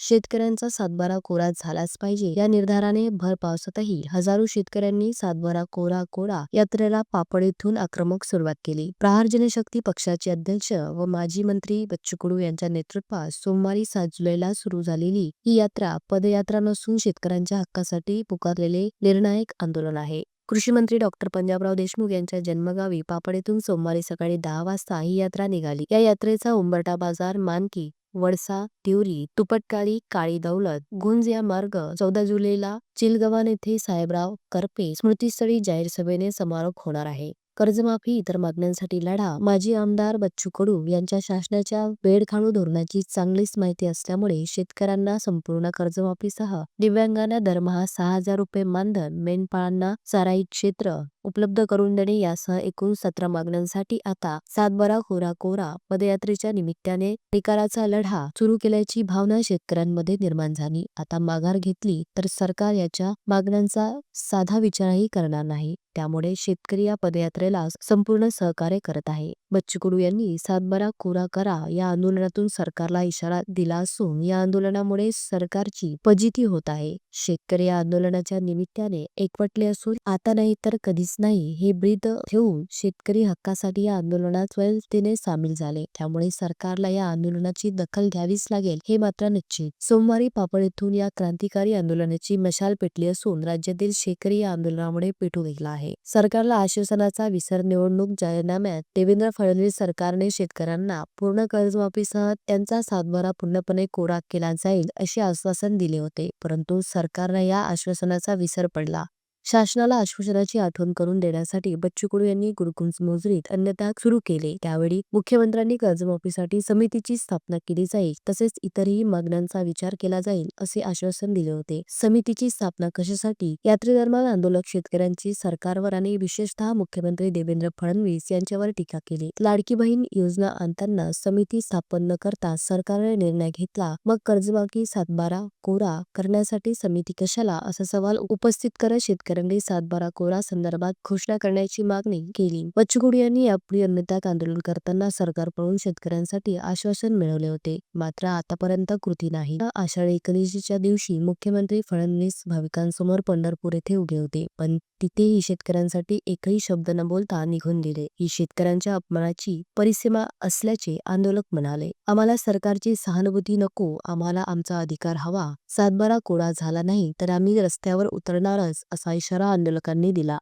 शेतकऱ्यांचा सातबारा कोरा झालाच पाहिजे. या निर्धाराने भर पावसातही हजारो शेतकऱ्यांनी सातबारा कोरा कोरा यात्रेला पापड येथून आक्रमक सुरुवात केली. प्रहार जनशक्ती पक्षाचे अध्यक्ष व माजी मंत्री बच्चू कडू यांच्या नेतृत्वात सोमवारी सात जुलैला सुरू झालेली ही यात्रा पदयात्रा नसून शेतकऱ्यांच्या हक्कासाठी पुकारलेले निर्णायक आंदोलन आहे. कृषी मंत्री डॉक्टर पंजाबराव देशमुख यांच्या जन्मगावी पापड येथून सोमवारी सकाळी दहा वाजता ही यात्रा निघाली. या यात्रेचा उंबरठा बाजार मानकी वडसा तिवरी तुपटकारी काळी दौलत गुंज या मार्ग चौदा जुलैला चिलगव्हाण येथे साहेबराव करपे स्मृतीस्थळी जाहीर सभेने समारोप होणार आहे. कर्जमाफी इतर मागण्यांसाठी लढा माजी आमदार बच्चू कडू यांच्या शासनाच्या वेळखाणू धोरणाची चांगलीच माहिती असल्यामुळे शेतकऱ्यांना संपूर्ण कर्जमाफीसह दिव्यांगांना दरमहा सहा हजार रुपये मानधन मेंढपाळांना चराई क्षेत्र उपलब्ध करून देणे यासह एकूण सतरा मागण्यांसाठी आता सातबारा कोरा कोरा पदयात्रेच्या निमित्ताने निकालाचा लढा सुरू केल्याची भावना शेतकऱ्यांमध्ये निर्माण झाली. आता माघार घेतली तर सरकार याच्या मागण्यांचा साधा विचारही करणार नाही. त्यामुळे शेतकरी या पदयात्रेला संपूर्ण सहकार्य करत आहे. बच्चू कडू यांनी सातबारा कोरा करा या आंदोलनातून सरकारला इशारा दिला असून या आंदोलनामुळे सरकारची फजिती होत आहे. शेतकरी या आंदोलनाच्या निमित्ताने एकवटले असून आता नाही तर कधीच नाही हे ब्रीद ठेवून शेतकरी हक्कासाठी या आंदोलनात स्वयंतेने सामील झाले. त्यामुळे सरकारला या आंदोलनाची दखल घ्यावीच लागेल हे मात्र निश्चित. सोमवारी पापड येथून या क्रांतिकारी आंदोलनाची मशाल पेटली असून राज्यातील शेतकरी या आंदोलनामुळे पेटू गेला आहे. सरकारला आश्वासनाचा विसर निवडणूक जाहीरनाम्यात देवेंद्र फडणवीस सरकारने शेतकऱ्यांना पूर्ण कर्जमाफीसह त्यांचा सातबारा पूर्णपणे कोरा केला जाईल असे आश्वासन दिले होते. परंतु सरकारने या आश्वासनाचा विसर पडला. शासनाला आश्वासनाची आठवण करून देण्यासाठी बच्चू कडू यांनी गुरुकुंज मोजरीत अन्नत्याग सुरू केले. त्यावेळी मुख्यमंत्र्यांनी कर्जमाफीसाठी समितीची स्थापना केली जाईल तसेच इतरही मागण्यांचा विचार केला जाईल असे आश्वासन दिले होते. समितीची स्थापना कशासाठी? यात्रेदरम्यान आंदोलक शेतकऱ्यांची सरकारवर आणि विशेषतः मुख्यमंत्री देवेंद्र फडणवीस यांच्यावर टीका केली. लाडकी बहीण योजना आणताना समिती स्थापन न करता सरकारने निर्णय घेतला. मग कर्जमाफी सातबारा कोरा करण्यासाठी समिती कशाला? असा सवाल उपस्थित करत शेतकऱ्यांनी सातबारा कोरा संदर्भात घोषणा करण्याची मागणी केली. पचगुडी यांनी यापूर्वी अन्नत्याग आंदोलन करताना सरकारकडून शेतकऱ्यांसाठी आश्वासन मिळवले होते. मात्र आतापर्यंत कृती नाही. आषाढी एकादशीच्या दिवशी मुख्यमंत्री फडणवीस भाविकांसमोर पंढरपूर येथे उभे होते. पण तिथेही शेतकऱ्यांसाठी एकही शब्द न बोलता निघून गेले. ही शेतकऱ्यांच्या अपमानाची परिसीमा असल्याचे आंदोलक म्हणाले. आम्हाला सरकारची सहानुभूती नको. आम्हाला आमचा अधिकार हवा. सातबारा कोडा झाला नाही तर आम्ही रस्त्यावर उतरणारच असा इशारा आंदोलकांनी दिला.